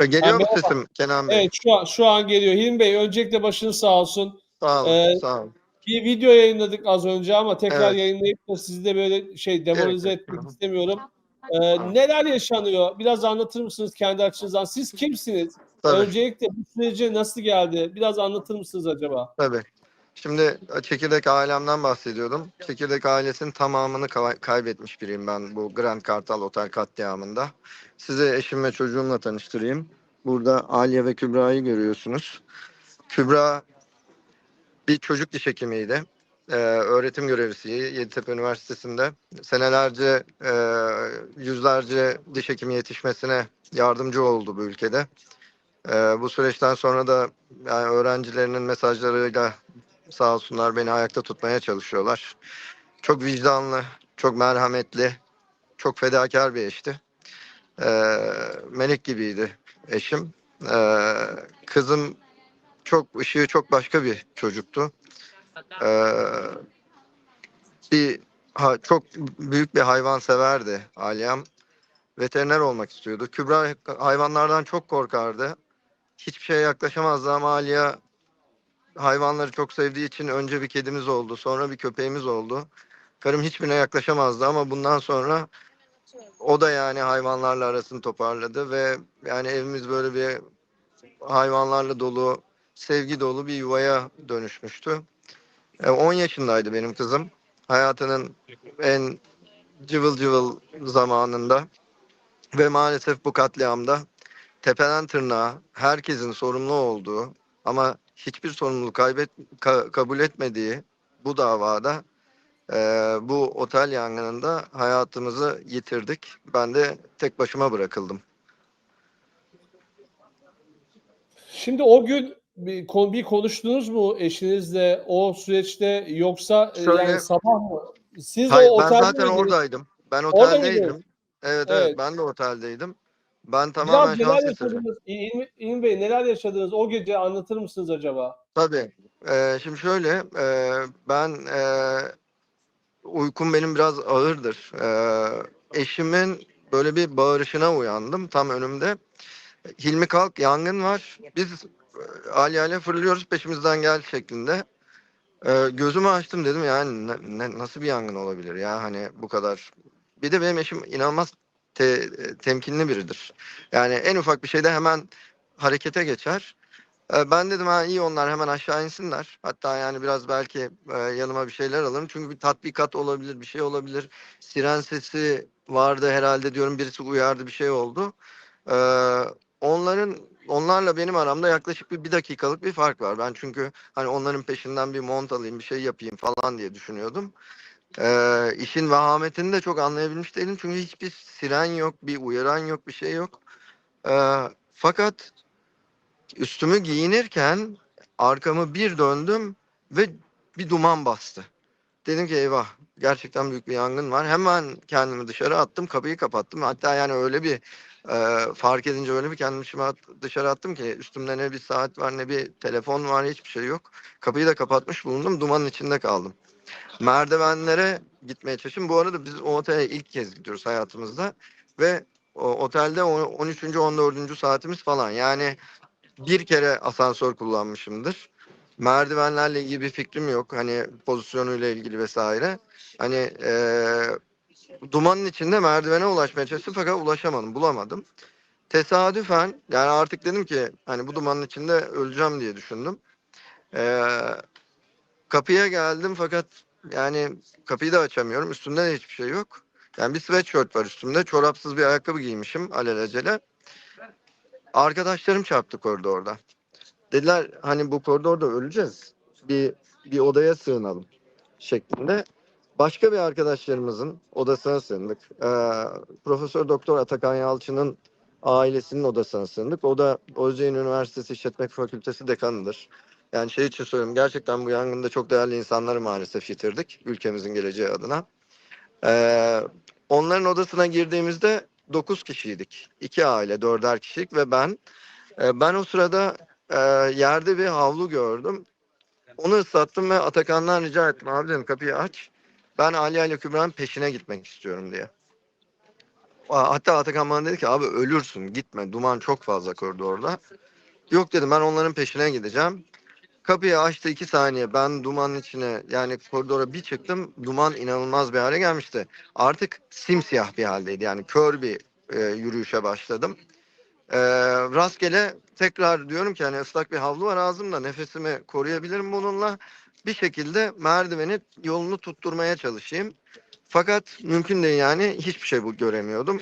E, Geliyor mu sesim Kenan Bey? Evet şu an, şu an geliyor. Hilmi Bey öncelikle başınız sağ olsun. Sağ olun, Ee, sağ olun. Bir video yayınladık az önce ama tekrar Evet. yayınlayıp da sizi de böyle şey demoralize Evet. etmek istemiyorum. Ee, neler yaşanıyor? Biraz anlatır mısınız kendi açınızdan? Siz kimsiniz? Tabii, Öncelikle bu sürece nasıl geldi? Biraz anlatır mısınız acaba? tabii. Şimdi e, çekirdek ailemden bahsediyordum. Çekirdek ailesinin tamamını kay- kaybetmiş biriyim ben bu Grand Kartal Otel katliamında. Size eşim ve çocuğumla tanıştırayım. Burada Aliye ve Kübra'yı görüyorsunuz. Kübra bir çocuk diş hekimiydi. Ee, öğretim görevlisiydi Yeditepe Üniversitesi'nde. Senelerce e, yüzlerce diş hekimi yetişmesine yardımcı oldu bu ülkede. Ee, bu süreçten sonra da yani öğrencilerinin mesajlarıyla sağ olsunlar beni ayakta tutmaya çalışıyorlar. Çok vicdanlı, çok merhametli, çok fedakar bir eşti. Ee, melek gibiydi eşim. Ee, kızım çok ışığı çok başka bir çocuktu. Ee, bir ha, çok büyük bir hayvan severdi Aliyam. Veteriner olmak istiyordu. Kübra hayvanlardan çok korkardı. Hiçbir şeye yaklaşamazdı ama Aliye hayvanları çok sevdiği için önce bir kedimiz oldu, sonra bir köpeğimiz oldu. Karım hiçbirine yaklaşamazdı ama bundan sonra o da yani hayvanlarla arasını toparladı ve yani evimiz böyle bir hayvanlarla dolu, sevgi dolu bir yuvaya dönüşmüştü. E, 10 yaşındaydı benim kızım. Hayatının en cıvıl cıvıl zamanında ve maalesef bu katliamda tepeden tırnağa herkesin sorumlu olduğu ama hiçbir sorumluluk kaybet ka- kabul etmediği bu davada e, bu otel yangınında hayatımızı yitirdik. Ben de tek başıma bırakıldım. Şimdi o gün bir, bir konuştunuz mu eşinizle o süreçte yoksa e, Şöyle- yani sabah mı? Siz Hayır, o ben otelde zaten miydiniz? oradaydım. Ben oteldeydim. Evet, evet Evet. ben de oteldeydim. Ben tamamen neler şans eseri. yaşadınız? İlmi, İlmi Bey neler yaşadınız? O gece anlatır mısınız acaba? Tabii. Ee, şimdi şöyle, e, ben e, uykum benim biraz ağırdır. Ee, eşimin böyle bir bağırışına uyandım tam önümde. Hilmi kalk, yangın var. Biz e, Ali fırlıyoruz peşimizden gel şeklinde. Ee, gözümü açtım dedim yani ne- ne- nasıl bir yangın olabilir ya hani bu kadar. Bir de benim eşim inanılmaz te- temkinli biridir. Yani en ufak bir şeyde hemen harekete geçer. Ee, Ben dedim ha iyi onlar hemen aşağı insinler. Hatta yani biraz belki e, yanıma bir şeyler alırım. Çünkü bir tatbikat olabilir, bir şey olabilir. Siren sesi vardı herhalde diyorum birisi uyardı bir şey oldu. Ee, onların onlarla benim aramda yaklaşık bir, bir dakikalık bir fark var. Ben çünkü hani onların peşinden bir mont alayım, bir şey yapayım falan diye düşünüyordum. Ee, işin vehametini de çok anlayabilmiş değilim. Çünkü hiçbir siren yok, bir uyaran yok, bir şey yok. Ee, fakat üstümü giyinirken arkamı bir döndüm ve bir duman bastı. Dedim ki eyvah gerçekten büyük bir yangın var. Hemen kendimi dışarı attım kapıyı kapattım. Hatta yani öyle bir e, fark edince öyle bir kendimi dışarı at- dışarı attım ki üstümde ne bir saat var ne bir telefon var hiçbir şey yok. Kapıyı da kapatmış bulundum dumanın içinde kaldım. Merdivenlere gitmeye çalıştım. Bu arada biz o otele ilk kez gidiyoruz hayatımızda ve o otelde o- 13. 14. saatimiz falan. Yani bir kere asansör kullanmışımdır. Merdivenlerle ilgili bir fikrim yok. Hani pozisyonuyla ilgili vesaire. Hani eee, dumanın içinde merdivene ulaşmaya çalıştım fakat ulaşamadım, bulamadım. Tesadüfen yani artık dedim ki hani bu dumanın içinde öleceğim diye düşündüm. Eee, kapıya geldim fakat yani kapıyı da açamıyorum. Üstümde de hiçbir şey yok. Yani bir sweatshirt var üstümde. Çorapsız bir ayakkabı giymişim alelacele. Arkadaşlarım çarptı koridorda. Dediler hani bu koridorda öleceğiz. Bir bir odaya sığınalım şeklinde. Başka bir arkadaşlarımızın odasına sığındık. Ee, Profesör Doktor Atakan Yalçın'ın ailesinin odasına sığındık. O da Özyeğin Üniversitesi İşletmek Fakültesi dekanıdır. Yani şey için söylüyorum gerçekten bu yangında çok değerli insanları maalesef yitirdik ülkemizin geleceği adına. Ee, onların odasına girdiğimizde 9 kişiydik. İki aile, dörder kişilik ve ben. Ee, ben o sırada e, yerde bir havlu gördüm. Onu ıslattım ve Atakan'dan rica ettim. Abi dedim kapıyı aç. Ben Ali ile Kübra'nın peşine gitmek istiyorum diye. hatta Atakan bana dedi ki abi ölürsün gitme duman çok fazla koridorda. Yok dedim ben onların peşine gideceğim. Kapıyı açtı iki saniye ben dumanın içine yani koridora bir çıktım duman inanılmaz bir hale gelmişti. Artık simsiyah bir haldeydi yani kör bir e, yürüyüşe başladım. E, rastgele tekrar diyorum ki hani ıslak bir havlu var ağzımda nefesimi koruyabilirim bununla. Bir şekilde merdiveni yolunu tutturmaya çalışayım. Fakat mümkün değil yani hiçbir şey bu göremiyordum.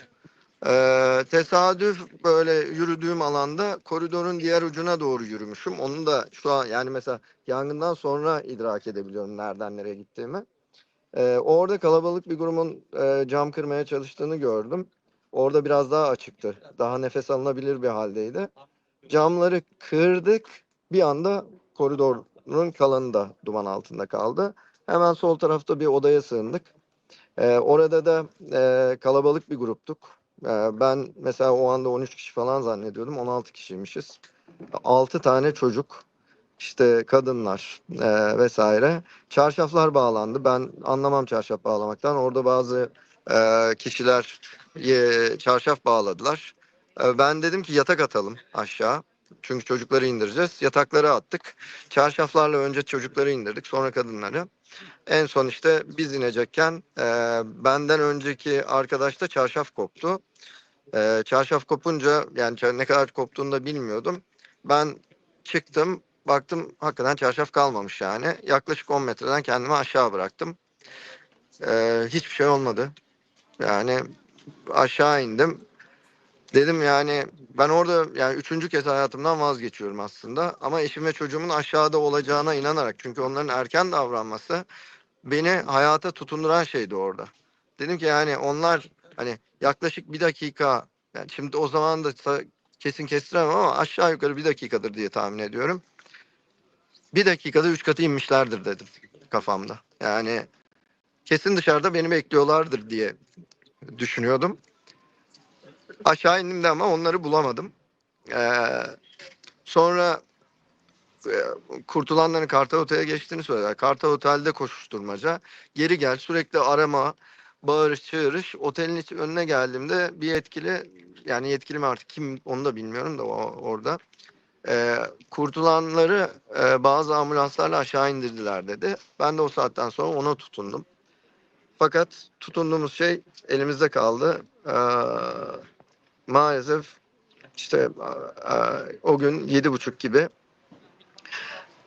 Ee, tesadüf böyle yürüdüğüm alanda koridorun diğer ucuna doğru yürümüşüm. Onu da şu an yani mesela yangından sonra idrak edebiliyorum nereden nereye gittiğimi. Ee, orada kalabalık bir grubun e, cam kırmaya çalıştığını gördüm. Orada biraz daha açıktı. Daha nefes alınabilir bir haldeydi. Camları kırdık. Bir anda koridorun kalanı da duman altında kaldı. Hemen sol tarafta bir odaya sığındık. Ee, orada da e, kalabalık bir gruptuk. Ee, ben mesela o anda 13 kişi falan zannediyordum. 16 kişiymişiz. 6 tane çocuk, işte kadınlar e, vesaire. Çarşaflar bağlandı. Ben anlamam çarşaf bağlamaktan. Orada bazı e, kişiler e, çarşaf bağladılar. E, ben dedim ki yatak atalım aşağı. Çünkü çocukları indireceğiz. Yatakları attık. Çarşaflarla önce çocukları indirdik, sonra kadınları. En son işte biz inecekken e, benden önceki arkadaşta çarşaf koptu. E, çarşaf kopunca yani ne kadar koptuğunu da bilmiyordum. Ben çıktım baktım hakikaten çarşaf kalmamış yani. Yaklaşık 10 metreden kendimi aşağı bıraktım. E, hiçbir şey olmadı. Yani aşağı indim. Dedim yani ben orada yani üçüncü kez hayatımdan vazgeçiyorum aslında. Ama eşim ve çocuğumun aşağıda olacağına inanarak çünkü onların erken davranması beni hayata tutunduran şeydi orada. Dedim ki yani onlar hani yaklaşık bir dakika yani şimdi o zaman da kesin kestiremem ama aşağı yukarı bir dakikadır diye tahmin ediyorum. Bir dakikada üç katı inmişlerdir dedim kafamda. Yani kesin dışarıda beni bekliyorlardır diye düşünüyordum. Aşağı indim de ama onları bulamadım. Ee, sonra e, kurtulanların Kartal Otel'e geçtiğini söylediler. Kartal Otel'de koşuşturmaca. Geri gel sürekli arama, bağırış çığırış. Otelin içi önüne geldiğimde bir yetkili yani yetkili mi artık kim onu da bilmiyorum da o, orada. Ee, kurtulanları e, bazı ambulanslarla aşağı indirdiler dedi. Ben de o saatten sonra ona tutundum. Fakat tutunduğumuz şey elimizde kaldı. Ee, maalesef işte e, o gün yedi buçuk gibi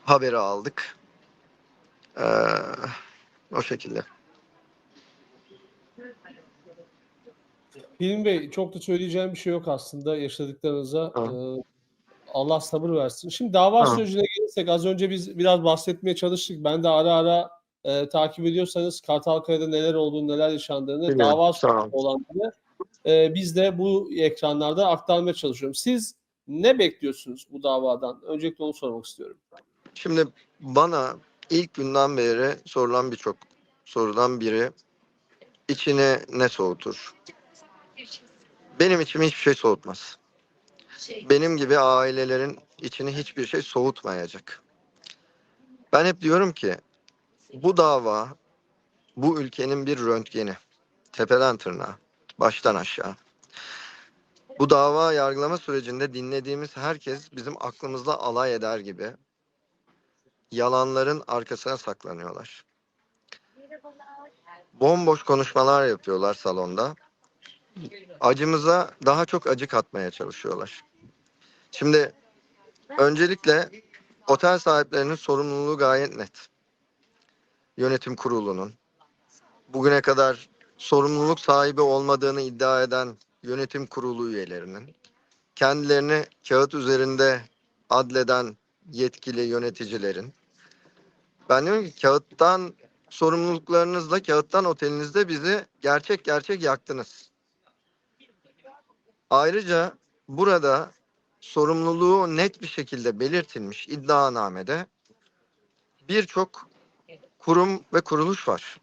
haberi aldık. Ee, o şekilde. Hilmi Bey çok da söyleyeceğim bir şey yok aslında yaşadıklarınıza. Tamam. Ee, Allah sabır versin. Şimdi dava Tamam. sürecine gelirsek az önce biz biraz bahsetmeye çalıştık. Ben de ara ara e, takip ediyorsanız Kartalkaya'da neler olduğunu, neler yaşandığını, Biliyorum, dava olanları e, biz de bu ekranlarda aktarmaya çalışıyorum. Siz ne bekliyorsunuz bu davadan? Öncelikle onu sormak istiyorum. Şimdi bana ilk günden beri sorulan birçok sorudan biri içini ne soğutur? Benim içimi hiçbir şey soğutmaz. Benim gibi ailelerin içini hiçbir şey soğutmayacak. Ben hep diyorum ki bu dava bu ülkenin bir röntgeni. Tepeden tırnağa, baştan aşağı. Bu dava yargılama sürecinde dinlediğimiz herkes bizim aklımızda alay eder gibi yalanların arkasına saklanıyorlar. Bomboş konuşmalar yapıyorlar salonda. Acımıza daha çok acı katmaya çalışıyorlar. Şimdi öncelikle otel sahiplerinin sorumluluğu gayet net. Yönetim kurulunun bugüne kadar sorumluluk sahibi olmadığını iddia eden yönetim kurulu üyelerinin kendilerini kağıt üzerinde adleden yetkili yöneticilerin ben diyorum ki kağıttan sorumluluklarınızla kağıttan otelinizde bizi gerçek gerçek yaktınız. Ayrıca burada sorumluluğu net bir şekilde belirtilmiş iddianamede birçok kurum ve kuruluş var.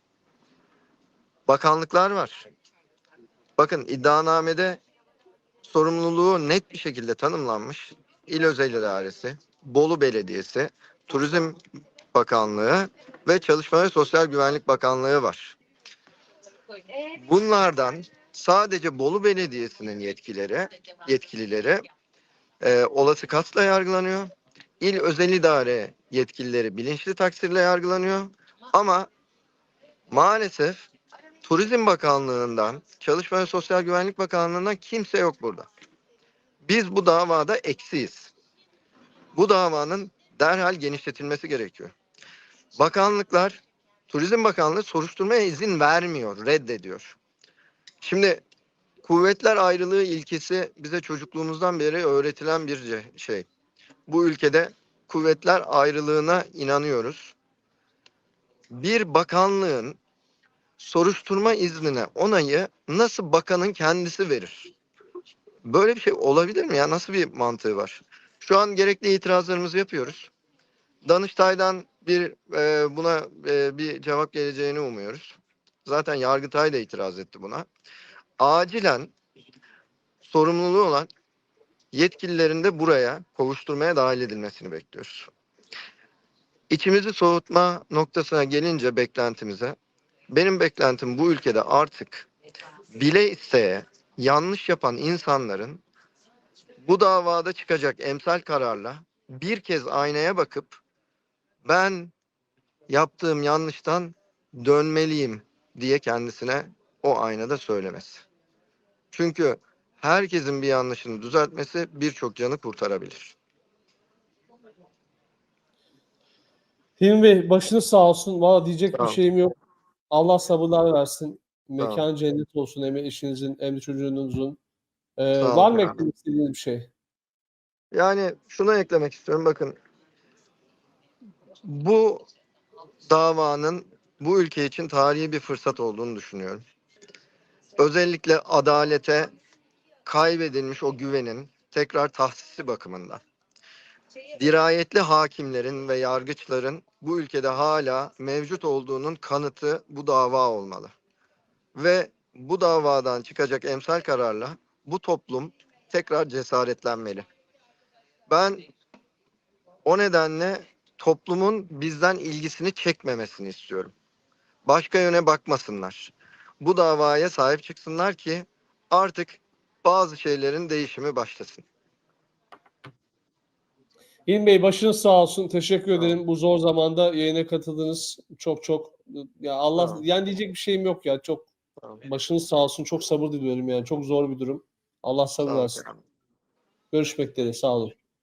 Bakanlıklar var. Bakın iddianamede sorumluluğu net bir şekilde tanımlanmış. İl Özel İdaresi, Bolu Belediyesi, Turizm Bakanlığı ve Çalışma ve Sosyal Güvenlik Bakanlığı var. Bunlardan sadece Bolu Belediyesi'nin yetkileri, yetkilileri e, olası kasla yargılanıyor. İl özel idare yetkilileri bilinçli taksirle yargılanıyor. Ama maalesef Turizm Bakanlığı'ndan, Çalışma ve Sosyal Güvenlik Bakanlığı'ndan kimse yok burada. Biz bu davada eksiyiz. Bu davanın derhal genişletilmesi gerekiyor. Bakanlıklar, Turizm Bakanlığı soruşturmaya izin vermiyor, reddediyor. Şimdi kuvvetler ayrılığı ilkesi bize çocukluğumuzdan beri öğretilen bir şey. Bu ülkede kuvvetler ayrılığına inanıyoruz. Bir bakanlığın soruşturma iznine onayı nasıl bakanın kendisi verir? Böyle bir şey olabilir mi ya? Nasıl bir mantığı var? Şu an gerekli itirazlarımızı yapıyoruz. Danıştay'dan bir e, buna e, bir cevap geleceğini umuyoruz. Zaten Yargıtay da itiraz etti buna. Acilen sorumluluğu olan yetkililerin de buraya kovuşturmaya dahil edilmesini bekliyoruz. İçimizi soğutma noktasına gelince beklentimize, benim beklentim bu ülkede artık bile isteye yanlış yapan insanların bu davada çıkacak emsal kararla bir kez aynaya bakıp ben yaptığım yanlıştan dönmeliyim diye kendisine o aynada söylemesi. Çünkü herkesin bir yanlışını düzeltmesi birçok canı kurtarabilir. Hilmi Bey başınız sağ olsun. Valla diyecek Sağ bir şeyim yok. Allah sabırlar versin. Mekan cennet olsun hem eşinizin hem de çocuğunuzun. Ee, ol var mı eklemek istediğiniz bir şey? Yani şunu eklemek istiyorum bakın. Bu davanın bu ülke için tarihi bir fırsat olduğunu düşünüyorum. Özellikle adalete kaybedilmiş o güvenin tekrar tahsisi bakımından. Dirayetli hakimlerin ve yargıçların bu ülkede hala mevcut olduğunun kanıtı bu dava olmalı. Ve bu davadan çıkacak emsal kararla bu toplum tekrar cesaretlenmeli. Ben o nedenle toplumun bizden ilgisini çekmemesini istiyorum. Başka yöne bakmasınlar. Bu davaya sahip çıksınlar ki artık bazı şeylerin değişimi başlasın. Hilmi Bey başınız sağ olsun. Teşekkür ol. ederim. Bu zor zamanda yayına katıldınız. Çok çok ya Allah ol. yani diyecek bir şeyim yok ya. Çok ol. başınız sağ olsun. Çok sabır diliyorum yani. Çok zor bir durum. Allah sabır versin. Kerem. Görüşmek dileğiyle. Sağ olun.